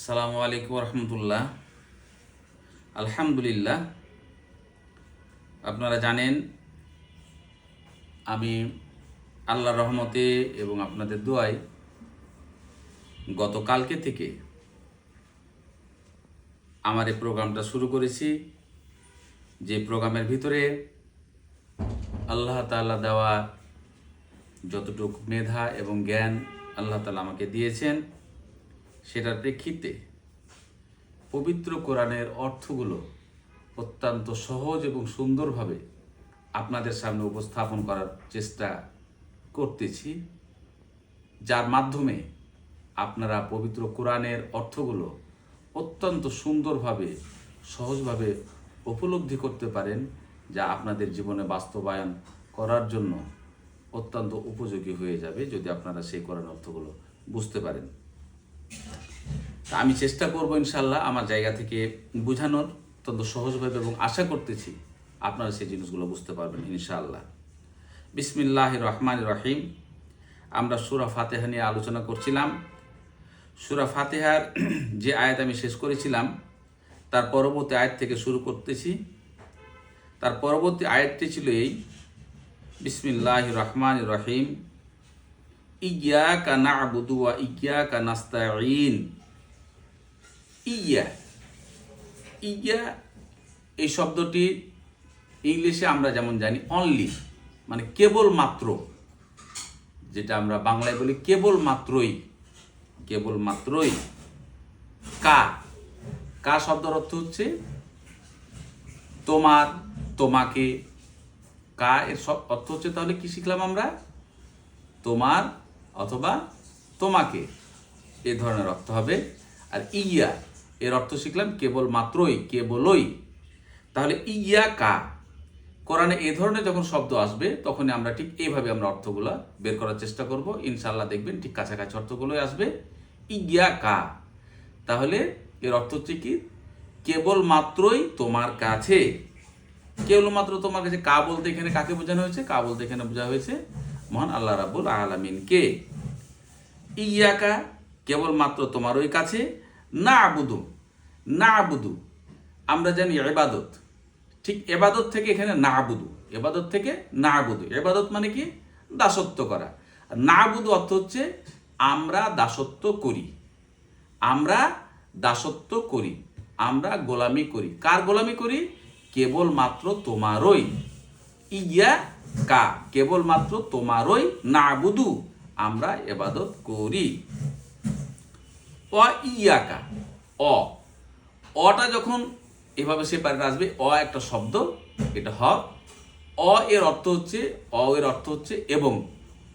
আসসালামু আলাইকুম রহমতুল্লাহ আলহামদুলিল্লাহ। আপনারা জানেন, আমি আল্লাহর রহমতে এবং আপনাদের দোয়ায় গতকালকে থেকে আমার এই প্রোগ্রামটা শুরু করেছি। যে প্রোগ্রামের ভিতরে আল্লাহ তাআলা দেওয়া যতটুকু মেধা এবং জ্ঞান আল্লাহ তালা আমাকে দিয়েছেন সেটার প্রেক্ষিতে পবিত্র কোরআনের অর্থগুলো অত্যন্ত সহজ এবং সুন্দরভাবে আপনাদের সামনে উপস্থাপন করার চেষ্টা করতেছি, যার মাধ্যমে আপনারা পবিত্র কোরআনের অর্থগুলো অত্যন্ত সুন্দরভাবে, সহজভাবে উপলব্ধি করতে পারেন, যা আপনাদের জীবনে বাস্তবায়ন করার জন্য অত্যন্ত উপযোগী হয়ে যাবে, যদি আপনারা সেই কোরআন অর্থগুলো বুঝতে পারেন। আমি চেষ্টা করব ইনশাল্লাহ আমার জায়গা থেকে বোঝানোর, অত্যন্ত সহজভাবে এবং আশা করতেছি আপনারা সেই জিনিসগুলো বুঝতে পারবেন ইনশাআল্লাহ বিসমিল্লাহ রহমান রহিম। আমরা সুরা ফাতেহা নিয়ে আলোচনা করছিলাম। সুরা ফাতেহার যে আয়াত আমি শেষ করেছিলাম, তার পরবর্তী আয়াত থেকে শুরু করতেছি। তার পরবর্তী আয়াতটি ছিল এই, বিসমিল্লাহ রহমান রহিম। ইয়া কানা আবুদুয়া ইয়া কানাস্তাইন ইয়া ইয়া এই শব্দটি ইংলিশে আমরা যেমন জানি অনলি মানে কেবল মাত্র যেটা আমরা বাংলায় বলি কেবল মাত্রই কেবল মাত্রই কা কা শব্দের অর্থ হচ্ছে তোমার, তোমাকে। কা এর সব অর্থ হচ্ছে তাহলে কি শিখলাম আমরা? তোমার অথবা তোমাকে এ ধরনের অর্থ হবে। আর ইয়া, এর অর্থ শিখলাম কেবল মাত্রই কেবলই। তাহলে ইয়া কা কোরআনে এ ধরনের যখন শব্দ আসবে, তখনই আমরা ঠিক এইভাবে আমরা অর্থগুলো বের করার চেষ্টা করব। ইনশাল্লাহ দেখবেন ঠিক কাছাকাছি অর্থগুলোই আসবে। ইয়া কা তাহলে এর অর্থ হচ্ছে কি? কেবল মাত্রই তোমার কাছে। কেবলমাত্র তোমার কাছে কা বলতে এখানে কাকে বোঝানো হয়েছে? কা বলতে এখানে বোঝা হয়েছে মহান আল্লাহ রাবুল আলামিনকে ইয়াকা, কেবলমাত্র তোমার ওই কাছে? না আবুদু না আবুদু আমরা জানি এবাদত ঠিক এবাদত থেকে এখানে না আবুদু এবাদত থেকে না আবুদু এবাদত মানে কি? দাসত্ব করা। না আবুদু অর্থ হচ্ছে আমরা দাসত্ব করি। আমরা দাসত্ব করি, আমরা গোলামি করি। কার গোলামি করি? কেবলমাত্র তোমারই। ইয়া কা, কেবলমাত্র তোমারই না আবুদু আমরা এবাদত করি। অ, ইয়াকা, অ। অটা যখন এভাবে সেপারেট আসবে, অ একটা শব্দ, এটা হক অ এর অর্থ হচ্ছে, অ এর অর্থ হচ্ছে এবং।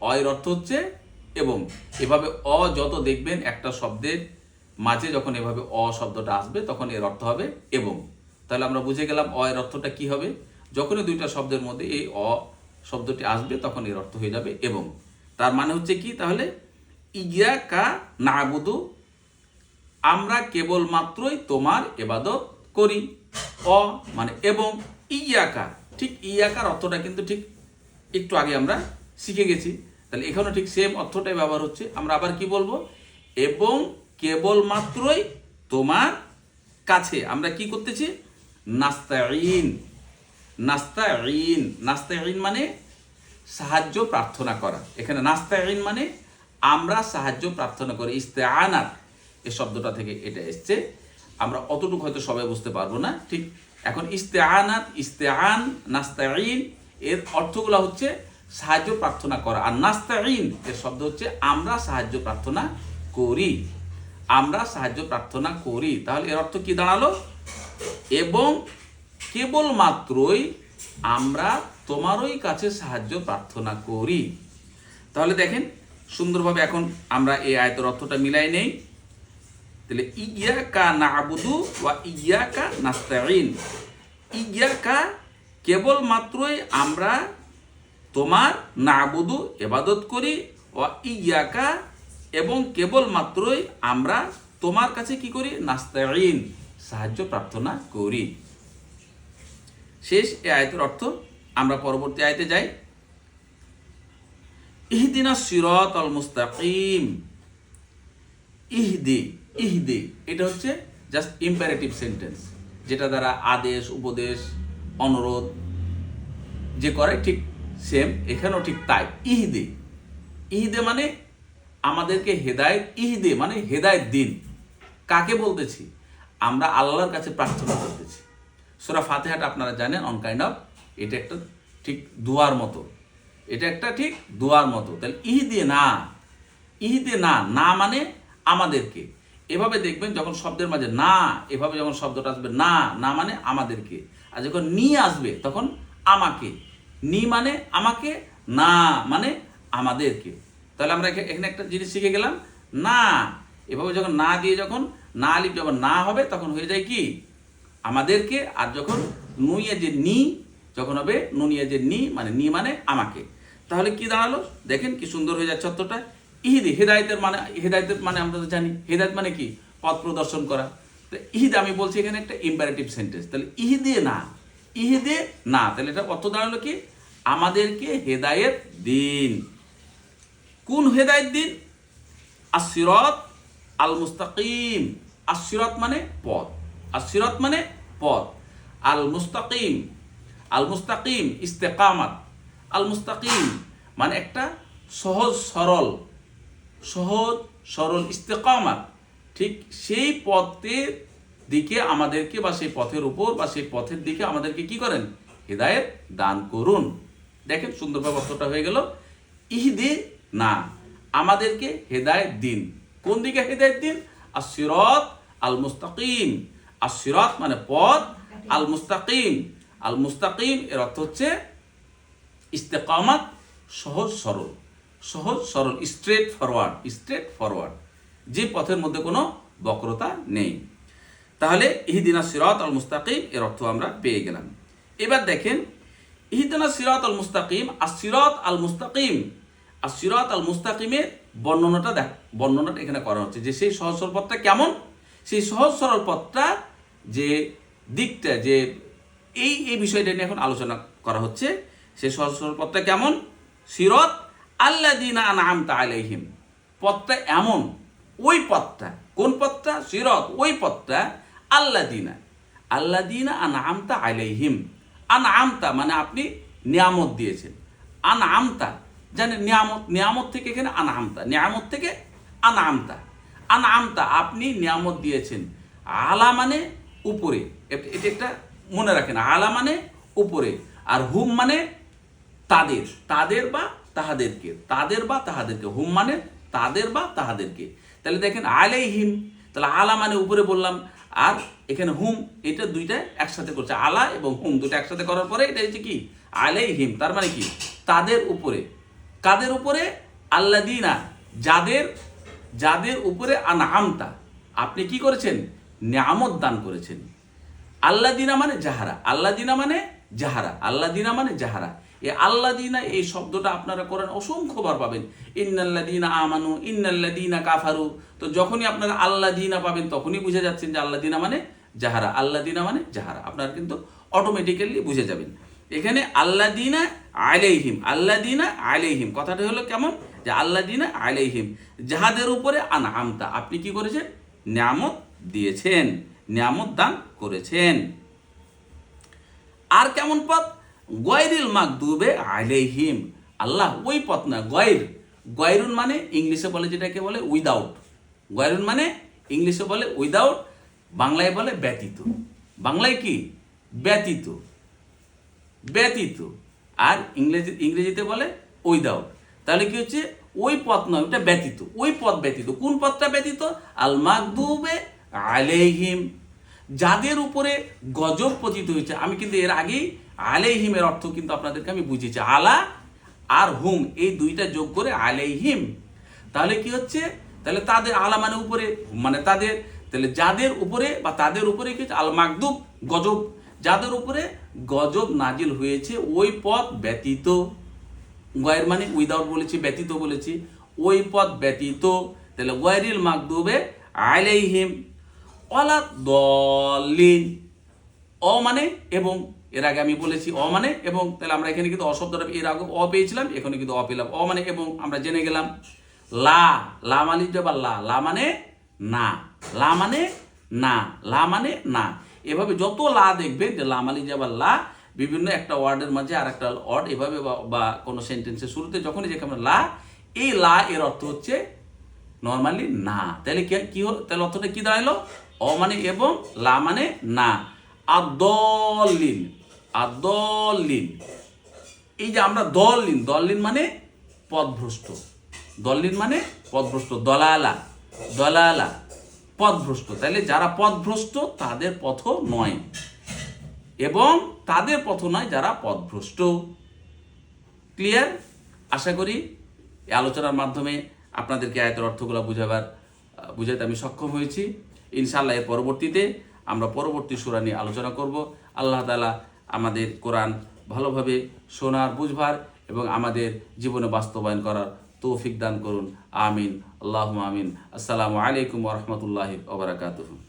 অ এর অর্থ হচ্ছে এবং। এভাবে অ যত দেখবেন একটা শব্দের মাঝে যখন এভাবে অ শব্দটা আসবে, তখন এর অর্থ হবে এবং। তাহলে আমরা বুঝে গেলাম অ এর অর্থটা কি হবে? যখনই দুইটা শব্দের মধ্যে এই অ শব্দটি আসবে, তখন এর অর্থ হয়ে যাবে এবং। তার মানে হচ্ছে কি? তাহলে ইয়া কা নাবুদু, আমরা কেবলমাত্রই তোমার এবাদত করি। অ মানে এবং ইয়াকা ঠিক ইয়াকার অর্থটা কিন্তু ঠিক একটু আগে আমরা শিখে গেছি। তাহলে এখানেও ঠিক সেম অর্থটাই ব্যবহার হচ্ছে। আমরা আবার কি বলব? এবং কেবলমাত্রই তোমার কাছে। আমরা কি করতেছি? নাস্তাইন নাস্তাইন নাস্তাইন মানে সাহায্য প্রার্থনা করা। এখানে নাস্তাইন মানে আমরা সাহায্য প্রার্থনা করি, ইস্তেআনাত। এ শব্দটা থেকে এটা এসছে। আমরা অতটুকু হয়তো সবাই বুঝতে পারব না, ঠিক? এখন ইস্তেআনাত, ইস্তেআন, নাস্তাইন, এর অর্থগুলো হচ্ছে সাহায্য প্রার্থনা করা। আর নাস্তা নাস্তাইন, এর শব্দ হচ্ছে আমরা সাহায্য প্রার্থনা করি। আমরা সাহায্য প্রার্থনা করি। তাহলে এর অর্থ কি দাঁড়াল? এবং কেবলমাত্রই আমরা তোমারই কাছে সাহায্য প্রার্থনা করি। তাহলে দেখেন, সুন্দরভাবে এখন আমরা এই আয়তের অর্থটা মিলাই নেই। তাহলে ইয়া কা না নাবুদু ওয়া ইয়াকা নাস্তাইন ইয়াকা কেবলমাত্রই আমরা তোমার নাবুদু এবাদত করি ও ইয়াকা এবং কেবলমাত্রই আমরা তোমার কাছে কি করি? নাস্তাইন সাহায্য প্রার্থনা করি। শেষ এ আয়তের অর্থ আমরা পরবর্তী আয়তে যাই। ইহদিনা সিরাত আল মুস্তাকিম। ইহদি, ইহদে, এটা হচ্ছে জাস্ট ইম্পারেটিভ সেন্টেন্স যেটা দ্বারা আদেশ, উপদেশ, অনুরোধ যে করে ঠিক সেম এখানেও ঠিক তাই। ইহদে ইহদে মানে আমাদেরকে হেদায়েত, ইহদে মানে হেদায়েত দিন। কাকে বলতেছি? আমরা আল্লাহর কাছে প্রার্থনা করতেছি। সুরা ফাতেহাটা আপনারা জানেন অন কাইন্ড অফ এটা একটা ঠিক দোয়ার মতো। এটা একটা ঠিক দোয়ার মতো। তাহলে ইহদে না ইহদে না না মানে আমাদেরকে। এভাবে দেখবেন যখন শব্দের মাঝে না, এভাবে যখন শব্দটা আসবে না না মানে আমাদেরকে। আর যখন নি আসবে, তখন আমাকে। নি মানে আমাকে, না মানে আমাদেরকে। তাহলে আমরা এখা- এখানে একটা জিনিস শিখে গেলাম, না। এভাবে যখন না দিয়ে যখন না আলিফ যখন না হবে, তখন হয়ে যায় কি? আমাদেরকে, আর যখন নুইয়ে যে নি, যখন হবে নুনিয়ে যে নি মানে নি মানে আমাকে। তাহলে কি দাঁড়াল? দেখেন কি সুন্দর হয়ে যাচ্ছে অর্থটা ইহিদি, হেদায়তের মানে হেদায়তের মানে আমরা তো জানি। হেদায়ত মানে কি? পথ প্রদর্শন করা। তো ইহিদ, আমি বলছি এখানে একটা ইম্পারেটিভ সেন্টেন্স তাহলে ইহিদে না ইহিদে না। তাহলে এটা অর্থ দাঁড়াল কি? আমাদেরকে হেদায়েত দিন। কোন হেদায়েত দিন? আসিরত আল মুস্তাকিম আসিরত মানে পথ। আসিরত মানে পথ। আল মুস্তাকিম আল মুস্তাকিম ইস্তেকামাত। আল মুস্তাকিম মানে একটা সহজ, সরল সহজ, সরল ইস্তেকামাত। ঠিক সেই পথের দিকে আমাদেরকে বা সেই পথের উপর বা সেই পথের দিকে আমাদেরকে কি করেন? হেদায়েত দান করুন। দেখেন সুন্দর ব্যবস্থাটা হয়ে গেল। ইহদে না, আমাদেরকে হেদায়েত দিন। কোন দিকে হেদায়েত দিন? আসিরত আল মুস্তাকিম আসিরত মানে পথ আল মুস্তাকিম আল মুস্তাকিম এর অর্থ হচ্ছে ইস্তেকামাত সহজ সরল। সহজ সরল স্ট্রেট ফরওয়ার্ড স্ট্রেট ফরওয়ার্ড যে পথের মধ্যে কোনো বক্রতা নেই। তাহলে ইহিদিনা সিরাত আল মুস্তাকিম এর অর্থ আমরা পেয়ে গেলাম। এবার দেখেন, ইহিদিনা সিরাত আল মুস্তাকিম আর সিরাত আল মুস্তাকিম আর সিরাত আল মুস্তাকিমের বর্ণনাটা দেখ, বর্ণনাটা এখানে করা হচ্ছে যে সেই সহজ সরল পথটা কেমন? সেই সহজ সরল পথটা যে দিকটা, যে এই এই বিষয়টা নিয়ে এখন আলোচনা করা হচ্ছে সেই সহজ পথটা কেমন? সিরত আল্লা দিনা আনআমতা আলাইহিম। পথটা এমন, ওই পথটা, কোন পথটা? সিরত, ওই পথটা আল্লা দিনা আল্লা দিনা আনআমতা আলাইহিম। আনআমতা মানে আপনি নিয়ামত দিয়েছেন। আনআমতা, জানেন নিয়ামত নিয়ামত থেকে এখানে আনআমতা, নিয়ামত থেকে আনআমতা। আনআমতা আপনি নিয়ামত দিয়েছেন। আলা মানে উপরে। এটা একটা মনে রাখেন, আলা মানে উপরে, আর হুম মানে তাদের তাদের বা তাহাদেরকে, তাদের বা তাহাদেরকে, হুম মানে তাদের বা তাহাদেরকে। তাহলে দেখেন, আলাইহিম, তাহলে আলা মানে উপরে বললাম, আর এখানে হুম, এটা দুইটা একসাথে করছে, আলা এবং হুম দুটো একসাথে করার পরে এটা হচ্ছে কি? আলাইহিম, তার মানে কি? তাদের উপরে। কাদের উপরে? আল্লাদিনা যাদের যাদের উপরে আনআমতা। আপনি কি করেছেন? নিয়ামত দান করেছেন। আল্লা দিনা মানে জাহারা। আল্লা দিনা মানে জাহারা। আল্লা দিনা মানে জাহারা। এই আল্লা দিনা এই শব্দটা আপনারা করেন অসংখ্যবার পাবেন। ইন্নাল্লা দিনা আমানু ইন্নাল্লা দিনা কাফারু। তো যখনই আপনারা আল্লা দিনা পাবেন, তখনই বুঝে যাচ্ছেন যে আল্লা দিনা মানে জাহারা। আল্লা দিনা মানে জাহারা। আপনারা কিন্তু অটোমেটিক্যালি বুঝে যাবেন। এখানে আল্লা দিনা আলাইহিম। আল্লা দিনা আলাইহিম। কথাটা হলো কেমন? যে আল্লা দিনা আলাইহিম। যাহাদের উপরে আনআমতা। আপনি কি করেছেন? নিয়ামত দিয়েছেন, নিয়ামত দান করেছেন। আর কেমন পথ? গয়রিল মাকদুবে আলাইহিম। আল্লাহ ওই পথ না, গয়র। গয়রুন মানে ইংলিশে বলে যেটাকে বলে উইদাউট গয়রুন মানে ইংলিশে বলে উইদাউট বাংলায় বলে ব্যতীত। বাংলায় কি? ব্যতীত। ব্যতীত। আর ইংরেজি ইংরেজিতে বলে উইদাউট তাহলে কি হচ্ছে? ওই পথ নয় ওটা ব্যতীত। ওই পথ ব্যতীত। কোন পথটা ব্যতীত? আল মাকদুবে আলাইহিম, যাদের উপরে গজব পতিত হয়েছে। আমি কিন্তু এর আগেই আলাইহিমের অর্থ কিন্তু আপনাদেরকে আমি বুঝিয়েছি। আলা আর হুম, এই দুইটা যোগ করে আলাইহিম। তাহলে কি হচ্ছে? তাহলে তাদের আলা মানে উপরে মানে তাদের। তাহলে যাদের উপরে বা তাদের উপরে কি আল মাকদুব গজব। যাদের উপরে গজব নাজিল হয়েছে, ওই পথ ব্যতীত। গয়ের মানে উইদাউট বলেছি, ব্যতীত বলেছি। ওই পথ ব্যতীত। তাহলে গয়রিল মাকদুবে আলাইহিম। অলা দলিন অ মানে এবং এর আগে আমি বলেছি অ মানে এবং তাহলে আমরা এখানে কিন্তু অশব্দটা এর আগে অ পেয়েছিলাম, এখানে কিন্তু অ পেলাম। অ মানে এবং আমরা জেনে গেলাম লা। লা মানে বা লা। লা মানে না। লা মানে না। লা মানে না। এভাবে যত লা দেখবে, যে লা মালি যাবার লা, বিভিন্ন একটা ওয়ার্ডের মাঝে আর একটা ওয়ার্ড, এভাবে বা- বা কোনো সেন্টেন্সের শুরুতে যখনই যেখানে লা, এই লা এর অর্থ হচ্ছে নর্মালি না। তাহলে কি হলো, তাহলে অর্থটা কি দাঁড়াল? অ মানে এবং লা মানে না। আদলিন আদলিন এই যে আমরা দলিন দলিন মানে পদভ্রষ্ট। দলিন মানে পদভ্রষ্ট, দলালা। দলালা, পদভ্রষ্ট। তাহলে যারা পদভ্রষ্ট, তাদের পথ নয়। এবং তাদের পথ নয় যারা পদভ্রষ্ট। ক্লিয়ার? আশা করি এই আলোচনার মাধ্যমে আপনাদেরকে আয়তের অর্থগুলো বুঝাবার বুঝাতে আমি সক্ষম হয়েছি। ইনশাআল্লাহ এর পরবর্তীতে আমরা পরবর্তী সুরা নিয়ে আলোচনা করব। আল্লাহ তালা আমাদের কোরআন ভালোভাবে শোনার, বুঝবার এবং আমাদের জীবনে বাস্তবায়ন করার তৌফিক দান করুন। আমিন। আল্লাহ আমিন। আসসালামু আলাইকুম রহমতুল্লাহ ওবরাকাতুহ